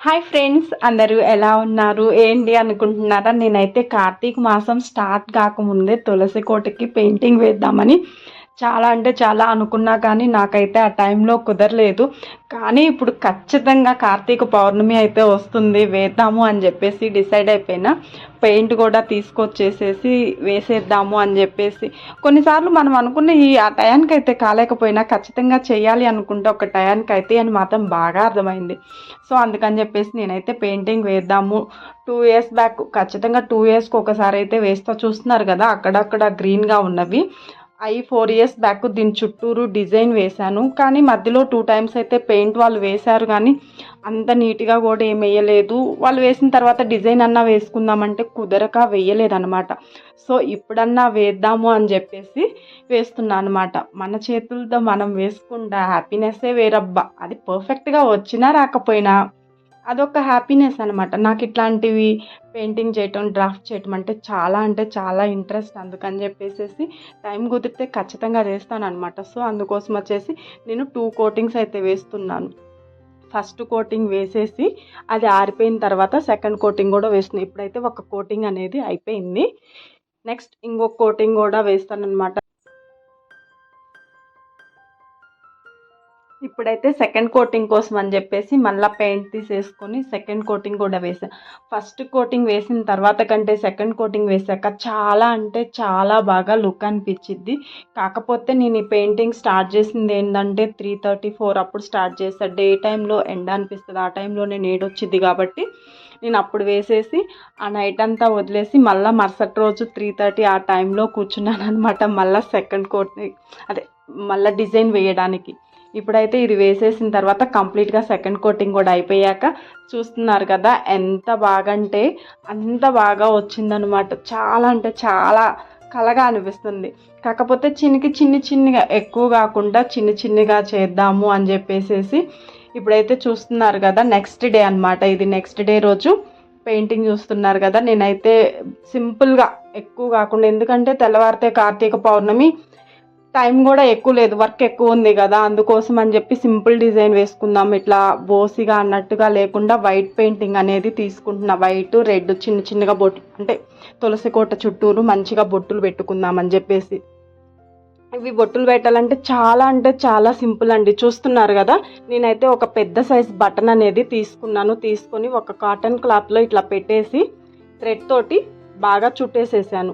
Hi friends అందరూ ఎలా ఉన్నారు? ఏంటి అనుకుంటున్నారా? నేనైతే కార్తీక మాసం స్టార్ట్ కాకముందే తులసి కోటకి పెయింటింగ్ వేద్దామని చాలా అంటే చాలా అనుకున్నా కానీ నాకైతే ఆ టైంలో కుదరలేదు. కానీ ఇప్పుడు ఖచ్చితంగా కార్తీక పౌర్ణమి అయితే వస్తుంది వేద్దాము అని చెప్పేసి డిసైడ్ అయిపోయినా పెయింట్ కూడా తీసుకొచ్చేసేసి వేసేద్దాము అని చెప్పేసి. కొన్నిసార్లు మనం అనుకున్న ఈ ఆ టయానికి అయితే కాలేకపోయినా ఖచ్చితంగా చేయాలి అనుకుంటే ఒక టయానికి అయితే అని మాత్రం బాగా అర్థమైంది. సో అందుకని చెప్పేసి నేనైతే పెయింటింగ్ వేద్దాము. టూ ఇయర్స్ బ్యాక్ ఖచ్చితంగా టూ ఇయర్స్కి ఒకసారి అయితే వేస్తా చూస్తున్నారు కదా అక్కడక్కడ గ్రీన్గా ఉన్నవి. అవి ఫోర్ ఇయర్స్ బ్యాక్ దీని చుట్టూరు డిజైన్ వేశాను. కానీ మధ్యలో టూ టైమ్స్ అయితే పెయింట్ వాళ్ళు వేశారు కానీ అంత నీట్గా కూడా ఏం వేయలేదు. వాళ్ళు వేసిన తర్వాత డిజైన్ అన్నా వేసుకుందామంటే కుదరక వేయలేదన్నమాట. సో ఇప్పుడన్నా వేద్దాము అని చెప్పేసి వేస్తున్నా అనమాట మన చేతులతో మనం వేసుకుంటా హ్యాపీనెస్సే వేరబ్బా. అది పర్ఫెక్ట్గా వచ్చినా రాకపోయినా. అదొక హ్యాపీనెస్ అనమాట నాకు ఇట్లాంటివి పెయింటింగ్ చేయటం డ్రాఫ్ట్ చేయటం అంటే చాలా అంటే చాలా ఇంట్రెస్ట్ అందుకని చెప్పేసి టైం కుదిరితే ఖచ్చితంగా చేస్తాను అనమాట సో అందుకోసం వచ్చేసి నేను టూ కోటింగ్స్ అయితే వేస్తున్నాను. ఫస్ట్ కోటింగ్ వేసేసి అది ఆరిపోయిన తర్వాత సెకండ్ కోటింగ్ కూడా వేస్తున్నాను ఇప్పుడైతే ఒక కోటింగ్ అనేది అయిపోయింది. నెక్స్ట్ ఇంకొక కోటింగ్ కూడా వేస్తాను అనమాట ఇప్పుడైతే సెకండ్ కోటింగ్ కోసం అని చెప్పేసి మళ్ళీ పెయింట్ తీసేసుకొని సెకండ్ కోటింగ్ కూడా వేసాను ఫస్ట్ కోటింగ్ వేసిన తర్వాత కంటే సెకండ్ కోటింగ్ వేసాక చాలా అంటే చాలా బాగా లుక్ అనిపించింది కాకపోతే నేను ఈ పెయింటింగ్ స్టార్ట్ చేసింది ఏంటంటే త్రీ థర్టీ ఫోర్ అప్పుడు స్టార్ట్ చేస్తాను డే టైంలో ఎండ అనిపిస్తుంది. ఆ టైంలోనే నేడొచ్చింది కాబట్టి నేను అప్పుడు వేసేసి ఆ నైట్ అంతా వదిలేసి మళ్ళీ మరుసటి రోజు త్రీ థర్టీ ఆ టైంలో కూర్చున్నాను అనమాట మళ్ళీ సెకండ్ కోటింగ్ అదే మళ్ళీ డిజైన్ వేయడానికి. ఇప్పుడైతే ఇది వేసేసిన తర్వాత కంప్లీట్గా సెకండ్ కోటింగ్ కూడా అయిపోయాక చూస్తున్నారు కదా ఎంత బాగా అంటే అంత బాగా వచ్చిందనమాట చాలా అంటే చాలా కలగా అనిపిస్తుంది. కాకపోతే చిన్నకి చిన్ని చిన్నగా ఎక్కువ కాకుండా చిన్ని చిన్నగా చేద్దాము అని చెప్పేసి ఇప్పుడైతే చూస్తున్నారు కదా నెక్స్ట్ డే అనమాట ఇది నెక్స్ట్ డే రోజు పెయింటింగ్ చూస్తున్నారు కదా. నేనైతే సింపుల్గా ఎక్కువ కాకుండా ఎందుకంటే తెల్లవారితే కార్తీక పౌర్ణమి టైం కూడా ఎక్కువ లేదు వర్క్ ఎక్కువ ఉంది కదా అందుకోసం అని చెప్పి సింపుల్ డిజైన్ వేసుకుందాం. ఇట్లా బోసిగా అన్నట్టుగా లేకుండా వైట్ పెయింటింగ్ అనేది తీసుకుంటున్నా. వైట్ రెడ్ చిన్న చిన్నగా బొట్టు అంటే తులసి కోట చుట్టూరు మంచిగా బొట్టులు పెట్టుకుందాం అని చెప్పేసి. ఇవి బొట్టులు పెట్టాలంటే చాలా అంటే చాలా సింపుల్ అండి. చూస్తున్నారు కదా నేనైతే ఒక పెద్ద సైజ్ బటన్ అనేది తీసుకున్నాను. తీసుకొని ఒక కాటన్ క్లాత్లో ఇట్లా పెట్టేసి థ్రెడ్ తోటి బాగా చుట్టేసేసాను.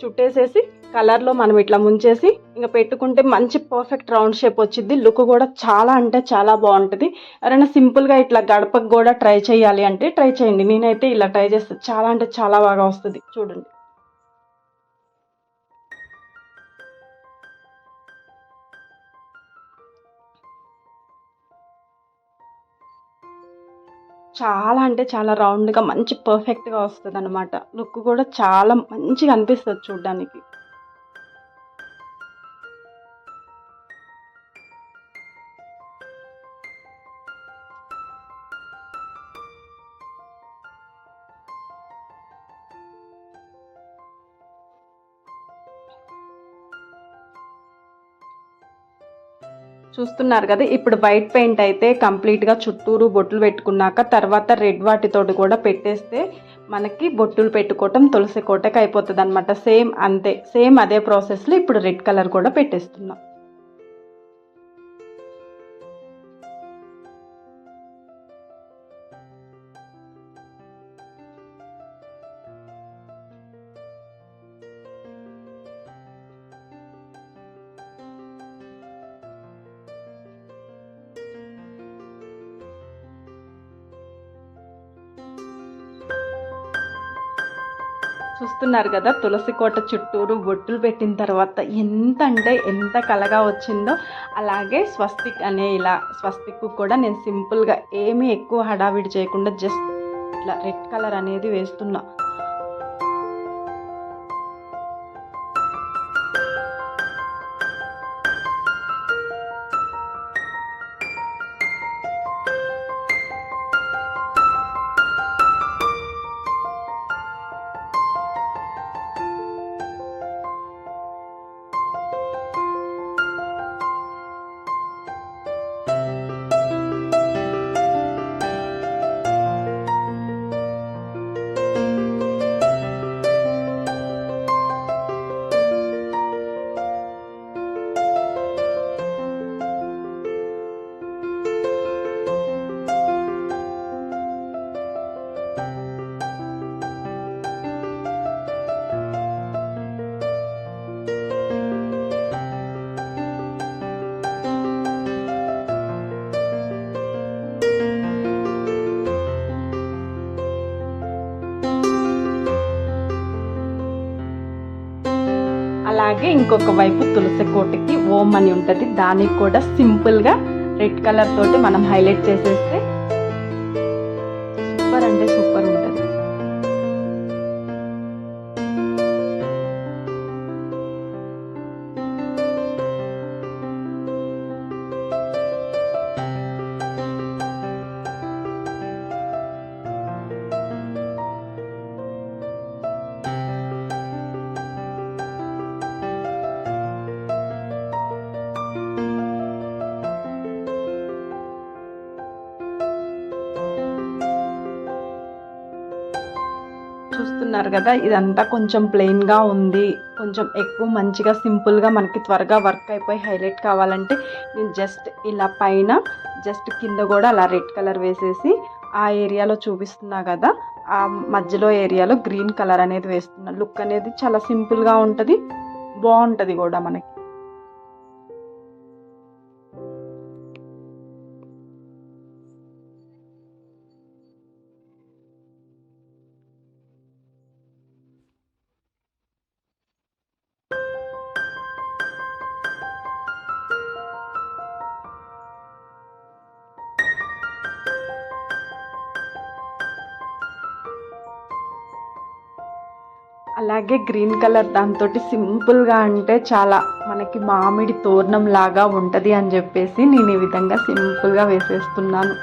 చుట్టేసేసి కలర్లో మనం ఇట్లా ముంచేసి ఇంకా పెట్టుకుంటే మంచి పర్ఫెక్ట్ రౌండ్ షేప్ వచ్చింది లుక్ కూడా చాలా అంటే చాలా బాగుంటుంది. ఎవరైనా సింపుల్గా ఇట్లా గడపకు కూడా ట్రై చేయాలి అంటే ట్రై చేయండి. నేనైతే ఇలా ట్రై చేస్తాను చాలా అంటే చాలా బాగా వస్తుంది. చూడండి. చాలా అంటే చాలా రౌండ్గా మంచి పర్ఫెక్ట్గా వస్తుంది అనమాట లుక్ కూడా చాలా మంచిగా అనిపిస్తుంది చూడడానికి. చూస్తున్నారు కదా ఇప్పుడు వైట్ పెయింట్ అయితే కంప్లీట్గా చుట్టూరు బొట్టులు పెట్టుకున్నాక తర్వాత రెడ్ వాటితోటి కూడా పెట్టేస్తే మనకి బొట్టులు పెట్టుకోవటం తులసి కోటకి అయిపోతుంది అనమాట సేమ్ అంతే సేమ్ అదే ప్రాసెస్లో ఇప్పుడు రెడ్ కలర్ కూడా పెట్టేస్తున్నాం. చూస్తున్నారు కదా తులసి కోట చుట్టూరు బొట్టులు పెట్టిన తర్వాత ఎంత అంటే ఎంత కలగా వచ్చిందో అలాగే స్వస్తిక్ అనే ఇలా స్వస్తిక్ కూడా నేను సింపుల్గా ఏమీ ఎక్కువ హడావిడి చేయకుండా జస్ట్ ఇట్లా రెడ్ కలర్ అనేది వేస్తున్నా. అలాగే ఇంకొక వైపు తులసి కోటకి ఓం అని ఉంటుంది. దానికి కూడా సింపుల్గా రెడ్ కలర్ తోటి మనం హైలైట్ చేసేస్తే చూస్తున్నారు కదా ఇదంతా కొంచెం ప్లెయిన్గా ఉంది. కొంచెం ఎక్కువ మంచిగా సింపుల్గా మనకి త్వరగా వర్క్ అయిపోయి హైలైట్ కావాలంటే నేను జస్ట్ ఇలా పైన జస్ట్ కింద కూడా అలా రెడ్ కలర్ వేసేసి ఆ ఏరియాలో చూపిస్తున్నా కదా ఆ మధ్యలో ఏరియాలో గ్రీన్ కలర్ అనేది వేస్తున్నా. లుక్ అనేది చాలా సింపుల్గా ఉంటుంది బాగుంటుంది కూడా మనకి. అలాగే గ్రీన్ కలర్ దాంతో సింపుల్గా అంటే చాలా మనకి మామిడి తోరణం లాగా ఉంటుంది అని చెప్పేసి నేను ఈ విధంగా సింపుల్గా వేసేస్తున్నాను.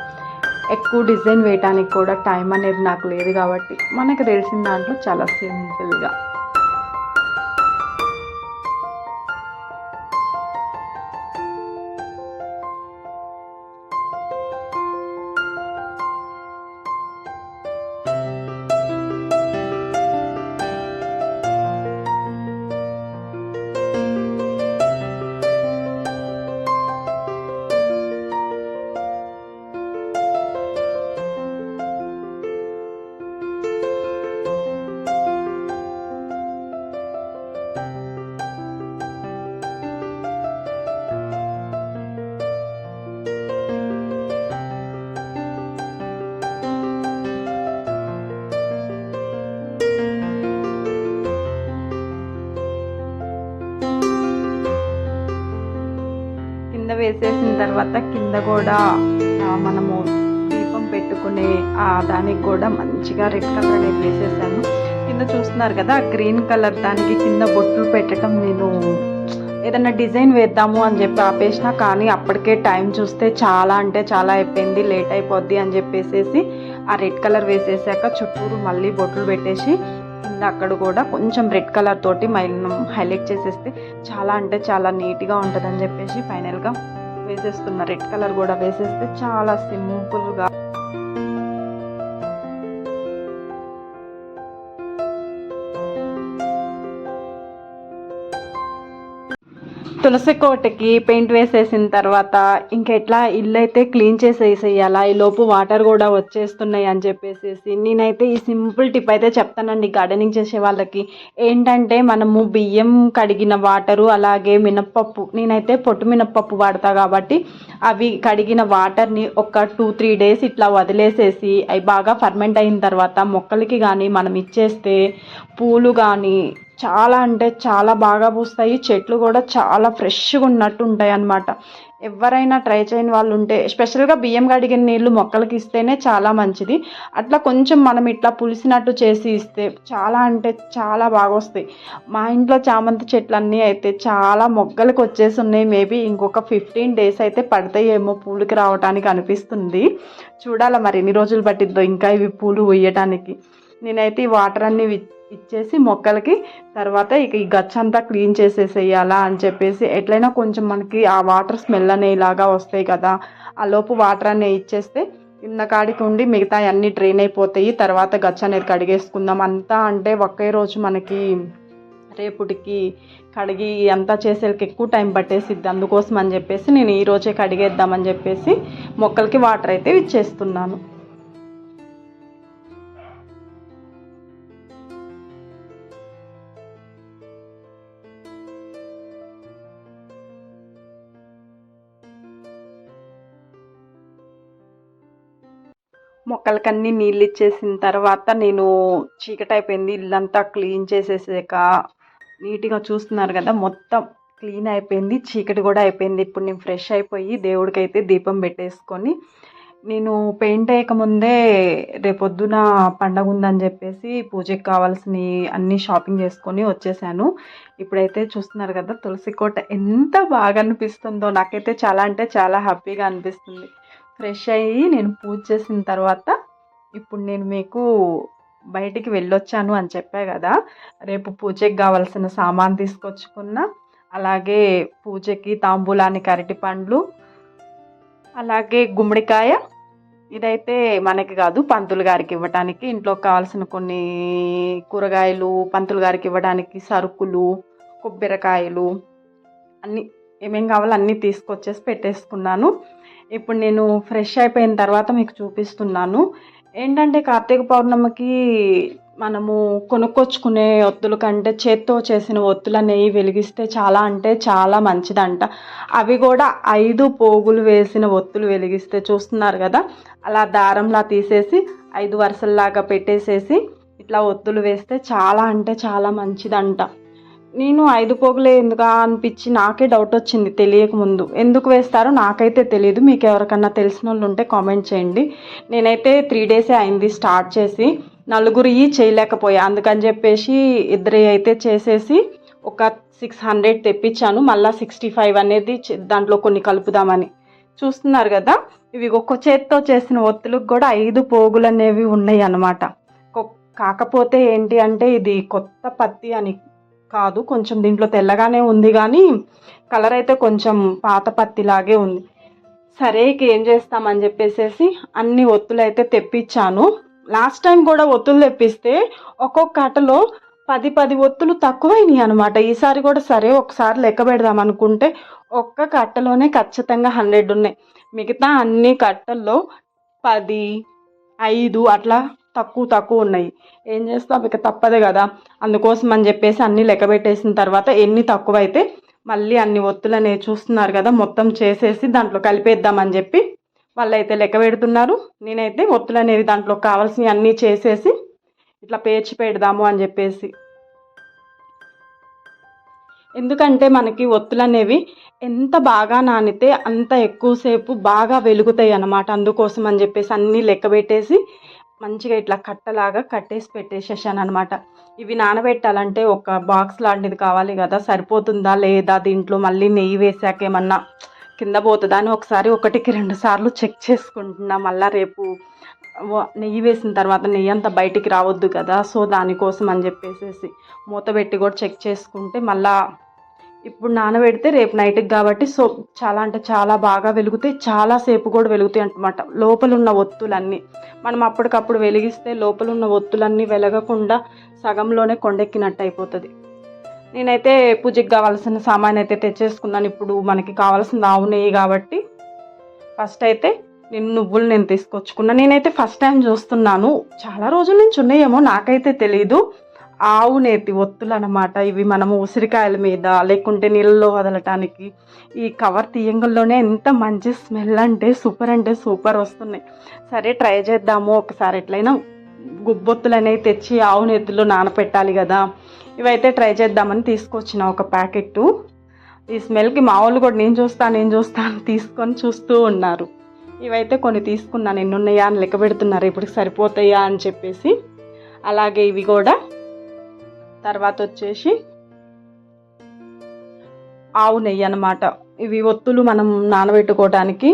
ఎక్కువ డిజైన్ వేయడానికి కూడా టైం అనేది నాకు లేదు కాబట్టి మనకు తెలిసిన దాంట్లో చాలా సింపుల్గా. వేసేసిన తర్వాత కింద కూడా మనము దీపం పెట్టుకునే ఆ దానికి కూడా మంచిగా రెడ్ కలర్ అనేది వేసేసాను. కింద చూస్తున్నారు కదా గ్రీన్ కలర్ దానికి కింద బొట్లు పెట్టడం నేను ఏదైనా డిజైన్ వేద్దాము అని చెప్పి ఆపేసిన కానీ అప్పటికే టైం చూస్తే చాలా అంటే చాలా అయిపోయింది లేట్ అయిపోద్ది అని చెప్పేసేసి ఆ రెడ్ కలర్ వేసేసాక చుట్టూరు మళ్ళీ బొట్లు పెట్టేసి కింద అక్కడ కూడా కొంచెం రెడ్ కలర్ తోటి మనం హైలైట్ చేసేస్తే చాలా అంటే చాలా నీట్గా ఉంటుందని చెప్పేసి ఫైనల్గా వేసేస్తున్న రెడ్ కలర్ కూడా వేసేస్తే చాలా సింపుల్గా తులసి కోటకి పెయింట్ వేసేసిన తర్వాత ఇంకా ఎట్లా ఇల్లు అయితే క్లీన్ చేసేసేయాలా? ఈ లోపు వాటర్ కూడా వచ్చేస్తున్నాయి అని చెప్పేసి నేనైతే ఈ సింపుల్ టిప్ అయితే చెప్తానండి గార్డెనింగ్ చేసే వాళ్ళకి. ఏంటంటే మనము బియ్యం కడిగిన వాటరు అలాగే మినప్పప్పు నేనైతే పొట్టు మినప్పప్పు వాడతా కాబట్టి అవి కడిగిన వాటర్ని ఒక టూ త్రీ డేస్ ఇట్లా వదిలేసేసి అవి బాగా ఫర్మెంట్ అయిన తర్వాత మొక్కలకి కానీ మనం ఇచ్చేస్తే పూలు కానీ చాలా అంటే చాలా బాగా పూస్తాయి. చెట్లు కూడా చాలా ఫ్రెష్గా ఉన్నట్టు ఉంటాయి అన్నమాట. ఎవరైనా ట్రై చేయని వాళ్ళు ఉంటే స్పెషల్గా బియ్యం కడిగిన నీళ్ళు మొక్కలకి ఇస్తేనే చాలా మంచిది. అట్లా కొంచెం మనం ఇట్లా పులిసినట్టు చేసి ఇస్తే చాలా అంటే చాలా బాగా వస్తాయి. మా ఇంట్లో చామంతి చెట్లు అన్నీ అయితే చాలా మొగ్గలకు వచ్చేసి ఉన్నాయి మేబీ ఇంకొక ఫిఫ్టీన్ డేస్ అయితే పడతాయేమో పూలకి రావడానికి అనిపిస్తుంది. చూడాలా మరి ఎన్ని రోజులు పట్టిద్దో ఇంకా ఇవి పూలు వేయటానికి. నేనైతే ఈ వాటర్ అన్ని ఇచ్చేసి మొక్కలకి తర్వాత ఇక ఈ గచ్చ అంతా క్లీన్ చేసేసేయాలా అని చెప్పేసి ఎట్లయినా కొంచెం మనకి ఆ వాటర్ స్మెల్ అనేలాగా వస్తాయి కదా ఆ లోపు వాటర్ అనే ఇచ్చేస్తే ఇన్న కాడికి ఉండి మిగతా అన్ని డ్రైన్ అయిపోతాయి. తర్వాత గచ్చ అనేది కడిగేసుకుందాం. అంతా అంటే ఒకే రోజు మనకి రేపుటికి కడిగి అంతా చేసేకి ఎక్కువ టైం పట్టేసిద్ది. అందుకోసం అని చెప్పేసి నేను ఈ రోజే కడిగేద్దామని చెప్పేసి మొక్కలకి వాటర్ అయితే ఇచ్చేస్తున్నాను. మొక్కలకన్నీ నీళ్ళు ఇచ్చేసిన తర్వాత నేను చీకటి అయిపోయింది ఇల్లంతా క్లీన్ చేసేసాక నీట్గా చూస్తున్నారు కదా మొత్తం క్లీన్ అయిపోయింది. చీకటి కూడా అయిపోయింది. ఇప్పుడు నేను ఫ్రెష్ అయిపోయి దేవుడికైతే దీపం పెట్టేసుకొని నేను పెయింట్ వేయకముందే రేపొద్దున పండగ ఉందని చెప్పేసి పూజకి కావాల్సినవి అన్నీ షాపింగ్ చేసుకొని వచ్చేసాను. ఇప్పుడైతే చూస్తున్నారు కదా తులసి కోట ఎంత బాగా అనిపిస్తుందో. నాకైతే చాలా అంటే చాలా హ్యాపీగా అనిపిస్తుంది. ఫ్రెష్ అయ్యి నేను పూజ చేసిన తర్వాత ఇప్పుడు నేను మీకు బయటికి వెళ్ళొచ్చాను అని చెప్పా కదా. రేపు పూజకి కావాల్సిన సామాన్ తీసుకొచ్చుకున్న. అలాగే పూజకి తాంబూలానికి అరటి పండ్లు అలాగే గుమ్మడికాయ. ఇదైతే మనకి కాదు పంతులు గారికి ఇవ్వడానికి ఇంట్లో కావాల్సిన కొన్ని కూరగాయలు పంతులు గారికి ఇవ్వడానికి సరుకులు కొబ్బరికాయలు అన్నీ ఏమేం కావాలో అన్నీ తీసుకొచ్చేసి పెట్టేసుకున్నాను. ఇప్పుడు నేను ఫ్రెష్ అయిపోయిన తర్వాత మీకు చూపిస్తున్నాను. ఏంటంటే కార్తీక పౌర్ణమికి మనము కొనుక్కొచ్చుకునే ఒత్తుల కంటే చేత్తో చేసిన ఒత్తుల నెయ్యి వెలిగిస్తే చాలా అంటే చాలా మంచిదంట. అవి కూడా ఐదు పోగులు వేసిన ఒత్తులు వెలిగిస్తే చూస్తున్నారు కదా అలా దారంలా తీసేసి ఐదు వరుసల్లాగా పెట్టేసేసి ఇట్లా ఒత్తులు వేస్తే చాలా అంటే చాలా మంచిదంట. నేను ఐదు పోగులే ఎందుకు అనిపించి నాకే డౌట్ వచ్చింది తెలియక ముందు. ఎందుకు వేస్తారో నాకైతే తెలియదు మీకు ఎవరికన్నా తెలిసిన వాళ్ళు ఉంటే కామెంట్ చేయండి. నేనైతే త్రీ డేసే అయింది స్టార్ట్ చేసి నలుగురివి చేయలేకపోయా. అందుకని చెప్పేసి ఇద్దరి అయితే చేసేసి ఒక సిక్స్ హండ్రెడ్ తెప్పించాను. మళ్ళీ సిక్స్టీ ఫైవ్ అనేది దాంట్లో కొన్ని కలుపుదామని. చూస్తున్నారు కదా? ఇవి ఒక్క చేత్తో చేసిన ఒత్తులకు కూడా ఐదు పోగులు అనేవి ఉన్నాయి అన్నమాట. కాకపోతే ఏంటి అంటే ఇది కొత్త పత్తి అని కాదు కొంచెం దీంట్లో తెల్లగానే ఉంది కానీ కలర్ అయితే కొంచెం పాత పత్తిలాగే ఉంది. సరే ఏం చేస్తామని చెప్పేసేసి అన్ని ఒత్తులు అయితే తెప్పించాను. లాస్ట్ టైం కూడా ఒత్తులు తెప్పిస్తే ఒక్కొక్క అటలో పది పది ఒత్తులు తక్కువైనాయి అనమాట ఈసారి కూడా సరే ఒకసారి లెక్క పెడదాం అనుకుంటే ఒక్క కట్టలోనే ఖచ్చితంగా హండ్రెడ్ ఉన్నాయి. మిగతా అన్ని కట్టల్లో పది ఐదు అట్లా తక్కువ తక్కువ ఉన్నాయి. ఏం చేస్తాం? ఇక తప్పదు కదా. అందుకోసం అని చెప్పేసి అన్నీ లెక్క పెట్టేసిన తర్వాత ఎన్ని తక్కువ అయితే మళ్ళీ అన్ని ఒత్తులనే చూస్తున్నారు కదా. మొత్తం చేసేసి దాంట్లో కలిపేద్దామని చెప్పి వాళ్ళైతే లెక్క పెడుతున్నారు. నేనైతే ఒత్తులు అనేవి దాంట్లో కావాల్సినవి అన్నీ చేసేసి ఇట్లా పేర్చి పెడదాము అని చెప్పేసి. ఎందుకంటే మనకి ఒత్తులు అనేవి ఎంత బాగా నానితే అంత ఎక్కువసేపు బాగా వెలుగుతాయి అన్నమాట. అందుకోసం అని చెప్పేసి అన్నీ లెక్క పెట్టేసి మంచిగా ఇట్లా కట్టలాగా కట్టేసి పెట్టేసేసాను అనమాట ఇవి నానబెట్టాలంటే ఒక బాక్స్ లాంటిది కావాలి కదా సరిపోతుందా లేదా దీంట్లో మళ్ళీ నెయ్యి వేసాక ఏమన్నా కింద పోతుందా అని ఒకసారి ఒకటికి రెండు సార్లు చెక్ చేసుకుంటున్నా. మళ్ళీ రేపు నెయ్యి వేసిన తర్వాత నెయ్యి అంతా బయటికి రావద్దు కదా సో దానికోసం అని చెప్పేసి మూత పెట్టి కూడా చెక్ చేసుకుంటే మళ్ళీ ఇప్పుడు నానబెడితే రేపు నైట్కి కాబట్టి సో చాలా అంటే చాలా బాగా వెలుగుతాయి. చాలాసేపు కూడా వెలుగుతాయి అనమాట లోపల ఉన్న ఒత్తులన్నీ. మనం అప్పటికప్పుడు వెలిగిస్తే లోపల ఉన్న ఒత్తులన్నీ వెలగకుండా సగంలోనే కొండెక్కినట్టు అయిపోతుంది. నేనైతే పూజకి కావాల్సిన సామాన్ అయితే తెచ్చేసుకున్నాను. ఇప్పుడు మనకి కావాల్సిన ఆవు నెయ్యి కాబట్టి ఫస్ట్ అయితే నేను నువ్వులు నేను తీసుకొచ్చుకున్నాను నేనైతే ఫస్ట్ టైం చూస్తున్నాను. చాలా రోజుల నుంచి ఉన్నాయేమో నాకైతే తెలియదు ఆవు నేతి ఒత్తులు అనమాట ఇవి మనము ఉసిరికాయల మీద లేకుంటే నీళ్ళలో వదలటానికి ఈ కవర్ తీయంగల్లోనే ఎంత మంచి స్మెల్ అంటే సూపర్ అంటే సూపర్ వస్తున్నాయి. సరే ట్రై చేద్దాము. ఒకసారి ఎట్లయినా గుబ్బొత్తులు అనేవి తెచ్చి ఆవు నేతులు నానపెట్టాలి కదా. ఇవైతే ట్రై చేద్దామని తీసుకొచ్చిన ఒక ప్యాకెట్టు. ఈ స్మెల్కి మామూలు కూడా నేను చూస్తాను నేను చూస్తాను తీసుకొని చూస్తూ ఉన్నారు. ఇవైతే కొన్ని తీసుకున్నాను. ఎన్నున్నాయా అని లెక్క పెడుతున్నారు. ఇప్పటికి సరిపోతాయా అని చెప్పేసి. అలాగే ఇవి కూడా తర్వాత వచ్చేసి ఆవు నెయ్యి అనమాట ఇవి ఒత్తులు మనం నానబెట్టుకోవడానికి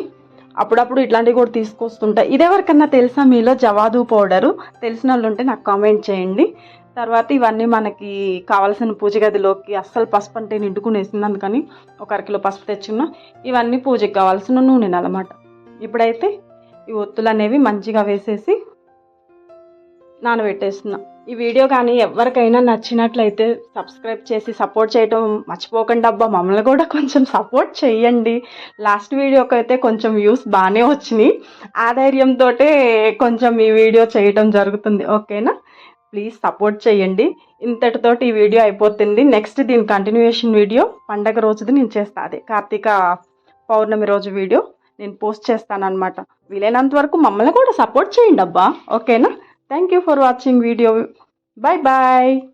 అప్పుడప్పుడు ఇట్లాంటివి కూడా తీసుకొస్తుంటాయి ఇదెవరికన్నా తెలుసా మీలో? జవాదు పౌడరు. తెలిసిన వాళ్ళు ఉంటే నాకు కామెంట్ చేయండి. తర్వాత ఇవన్నీ మనకి కావాల్సిన పూజ గదిలోకి అస్సలు పసుపు అంటే నిండుకునేసింది. అందుకని ఒక అరకిలో పసుపు తెచ్చుకున్నా ఇవన్నీ పూజకి కావాల్సిన నూనె అనమాట ఇప్పుడైతే ఈ ఒత్తులు అనేవి మంచిగా వేసేసి నానబెట్టేస్తున్నా. ఈ వీడియో కానీ ఎవరికైనా నచ్చినట్లయితే సబ్స్క్రైబ్ చేసి సపోర్ట్ చేయటం మర్చిపోకండి అబ్బా. మమ్మల్ని కూడా కొంచెం సపోర్ట్ చేయండి లాస్ట్ వీడియోకి అయితే కొంచెం వ్యూస్ బాగానే వచ్చినాయి. ఆ ధైర్యంతో కొంచెం ఈ వీడియో చేయటం జరుగుతుంది. ఓకేనా? ప్లీజ్ సపోర్ట్ చేయండి ఇంతటితోటి ఈ వీడియో అయిపోతుంది. నెక్స్ట్ దీని కంటిన్యూషన్ వీడియో పండగ రోజుది నేను చేస్తాను అదే కార్తీక పౌర్ణమి రోజు వీడియో నేను పోస్ట్ చేస్తాను అనమాట వీలైనంత వరకు మమ్మల్ని కూడా సపోర్ట్ చేయండి అబ్బా. ఓకేనా? Thank you for watching video. Bye bye.